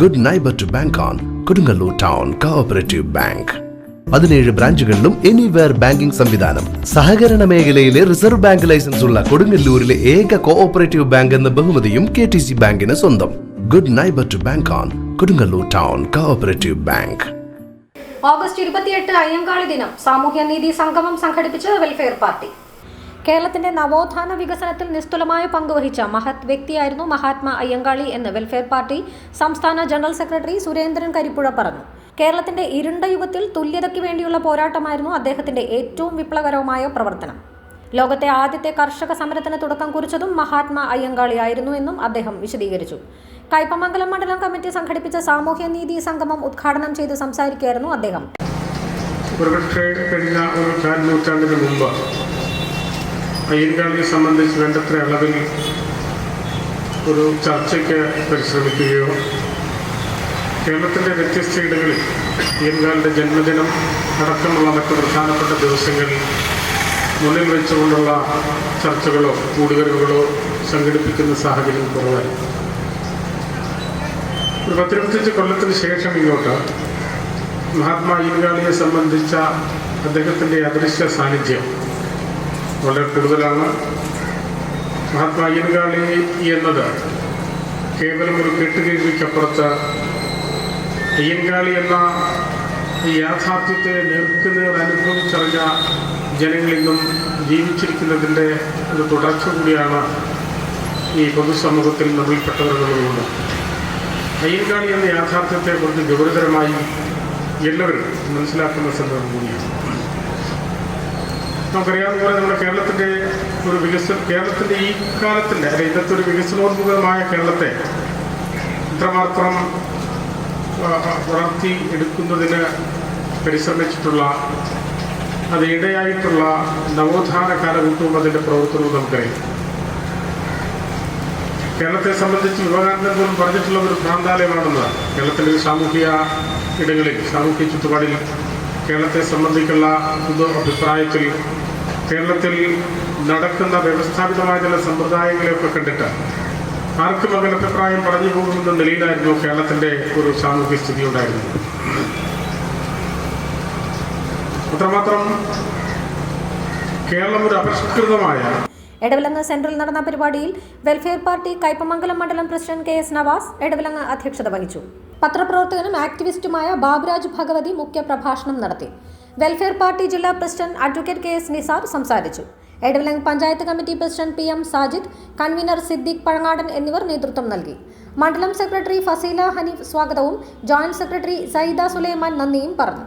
Good neighbour to bank on Kodungallur town cooperative bank പതിനേഴ് ബ്രാഞ്ചുകളിലും anywhere banking സംവിധാനം. സഹകരണ മേഖലയിലെ റിസർവ് ബാങ്ക് ലൈസൻസ് ഉള്ള കൊടുങ്ങല്ലൂരിലെ ഏക കോഓപ്പറേറ്റീവ് ബാങ്ക് എന്ന ബഹുമതിയും കെ ടി സി ബാങ്കിന് സ്വന്തം. Good neighbour to bank on Kodungallur town cooperative bank August ഇരുപത്തിയെട്ട് അയ്യങ്കാളി ദിനം. സാമൂഹ്യനീതി സംഗമം സംഘടിപ്പിച്ച് വെൽഫെയർ പാർട്ടി കേരളത്തിന്റെ നവോത്ഥാന വികസനത്തിൽ നിസ്തുലമായ പങ്കുവഹിച്ച മഹത് വ്യക്തിയായിരുന്നു മഹാത്മാ അയ്യങ്കാളി എന്ന് വെൽഫെയർ പാർട്ടി സംസ്ഥാന ജനറൽ സെക്രട്ടറി സുരേന്ദ്രൻ കരിപ്പുഴ പറഞ്ഞു. കേരളത്തിന്റെ ഇരുണ്ട യുഗത്തിൽ തുല്യതയ്ക്ക് വേണ്ടിയുള്ള പോരാട്ടമായിരുന്നു അദ്ദേഹത്തിന്റെ ഏറ്റവും വിപ്ലവകരമായ പ്രവർത്തനം. ലോകത്തെ ആദ്യത്തെ കർഷക സമരത്തിന് തുടക്കം കുറിച്ചതും മഹാത്മാ അയ്യങ്കാളിയായിരുന്നു എന്നും അദ്ദേഹം വിശദീകരിച്ചു. കൈപ്പമംഗലം മണ്ഡലം കമ്മിറ്റി സംഘടിപ്പിച്ച സാമൂഹ്യനീതി സംഗമം ഉദ്ഘാടനം ചെയ്ത് സംസാരിക്കുകയായിരുന്നു അദ്ദേഹം. ഒരുപക്ഷെ കഴിഞ്ഞ ഒരു നൂറ്റാണ്ടിന് മുമ്പ് അയ്യൻകാളിയെ സംബന്ധിച്ച് വേണ്ടത്ര അളവിൽ ഒരു ചർച്ചയ്ക്ക് പരിശ്രമിക്കുകയോ കേരളത്തിന്റെ വ്യത്യസ്ത ഇടങ്ങളിൽ അയ്യൻകാലിന്റെ ജന്മദിനം അടക്കമുള്ള മറ്റ് പ്രധാനപ്പെട്ട ദിവസങ്ങളിൽ മുന്നിൽ വെച്ചുകൊണ്ടുള്ള ചർച്ചകളോ കൂടുവരവുകളോ സംഘടിപ്പിക്കുന്ന സാഹചര്യം കുറവായി ഒരു പത്തിരുപത്തഞ്ച് കൊല്ലത്തിന് ശേഷം ഇങ്ങോട്ട് മഹാത്മാ അയ്യൻകാളിയെ സംബന്ധിച്ച അദ്ദേഹത്തിന്റെ അദൃശ്യ സാന്നിധ്യം വളരെ കൂടുതലാണ്. മഹാത്മാ അയ്യൻകാളി എന്നത് കേവലം ഒരു കെട്ടുകേൾവിക്കപ്പുറത്ത് അയ്യൻകാളി എന്ന യാഥാർത്ഥ്യത്തെ നേർക്കുനേർ അനുഭവിച്ചറിഞ്ഞ ജനങ്ങളിന്നും ജീവിച്ചിരിക്കുന്നതിന്റെ ഒരു തുടർച്ച കൂടിയാണ് ഈ പൊതുസമൂഹത്തിൽ നമ്മിൽപ്പെട്ടവരുള്ളതുകൊണ്ട് അയ്യൻകാളി എന്ന യാഥാർത്ഥ്യത്തെ കുറിച്ച് ഗൗരവതരമായി എല്ലാവരും മനസ്സിലാക്കുന്ന സന്ദർഭം കൂടിയാണ്. നമുക്കറിയാവുന്ന പോലെ നമ്മുടെ കേരളത്തിന്റെ ഒരു വികസന കേരളത്തിന്റെ ഈ കാലത്തിന്റെ അല്ലെ ഇന്നത്തെ ഒരു വികസനോന്മുഖമായ കേരളത്തെ ഇത്രമാത്രം വളർത്തി എടുക്കുന്നതിന് പരിശ്രമിച്ചിട്ടുള്ള അത് ഇടയായിട്ടുള്ള നവോത്ഥാന കാലഘട്ടവും അതിന്റെ പ്രവർത്തനവും നമുക്കറിയാം. കേരളത്തെ സംബന്ധിച്ച് വിവേകാനന്ദൻ പോലും പറഞ്ഞിട്ടുള്ള ഒരു ഭ്രാന്താലയമാണെന്നതാണ്. കേരളത്തിലെ സാമൂഹിക ഇടങ്ങളിൽ സാമൂഹ്യ ചുറ്റുപാടിൽ കേരളത്തെ സംബന്ധിച്ചുള്ള പൊതു അഭിപ്രായത്തിൽ കേരളത്തിൽ നടക്കുന്ന വ്യവസ്ഥാപിതമായ ചില സമ്പ്രദായങ്ങളെയൊക്കെ കണ്ടിട്ട് ആർക്കും അങ്ങനെ അഭിപ്രായം പറഞ്ഞു പോകുമെന്ന നിലയിലായിരുന്നു കേരളത്തിന്റെ ഒരു സാമൂഹ്യ സ്ഥിതി ഉണ്ടായിരുന്നത്. അത്രമാത്രം കേരളം ഒരു അപരിഷ്കൃതമായ എടവിലങ്ങ് സെൻട്രൽ നടന്ന പരിപാടിയിൽ വെൽഫെയർ പാർട്ടി കൈപ്പമംഗലം മണ്ഡലം president K S Navas Edavilangu അധ്യക്ഷത വഹിച്ചു. പത്രപ്രവർത്തകനും ആക്ടിവിസ്റ്റുമായ ബാബുരാജ് ഭഗവതി മുഖ്യപ്രഭാഷണം നടത്തി. വെൽഫെയർ പാർട്ടി ജില്ലാ president advocate K S Nizar സംസാരിച്ചു. Edavilangu panchayat committee president P M Sajid convener Siddique Pazhangadan എന്നിവർ നേതൃത്വം നൽകി. മണ്ഡലം സെക്രട്ടറി ഫസീല ഹനീഫ് സ്വാഗതവും ജോയിന്റ് സെക്രട്ടറി സയ്യിദ സുലൈമാൻ നന്ദിയും പറഞ്ഞു.